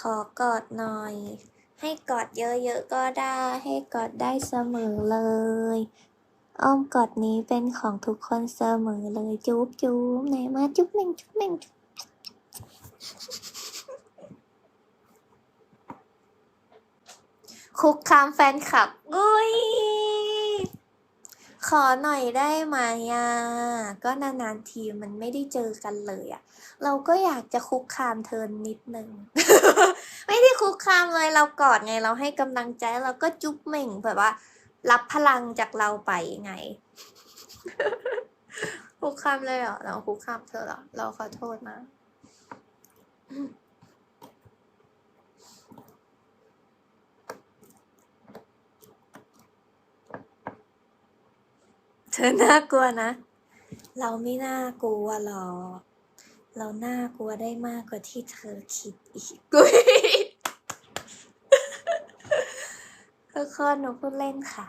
ขอกอดหน่อย ให้กอดเยอะๆก็ได้ ให้กอดได้เสมอเลย อ้อมกอดนี้เป็นของทุกคนเสมอเลย จุ๊บจุ๊บไหนมาจุ๊บแม่งจุ๊บแม่งจุ๊บคุกคามแฟนคลับ อุ้ย ขอหน่อยได้ไหมอะก็นานๆทีมันไม่ได้เจอกันเลยอะ เราก็อยากจะคุกคามเธอนิดนึง ไม่ได้คุกคามเลยเรากอดไงเราให้กำลังใจเราก็จุ๊บเหม่งแบบว่า รับพลังจากเราไปไง คุกคามเลยเหรอเราคุกคามเธอเหรอเราขอโทษนะ ธอน่ากลัวนะ เราไม่น่ากลัวหรอก เราน่ากลัวได้มากกว่าที่เธอคิดอีกกุยทุกคนหนูพูดเล่นค่ะ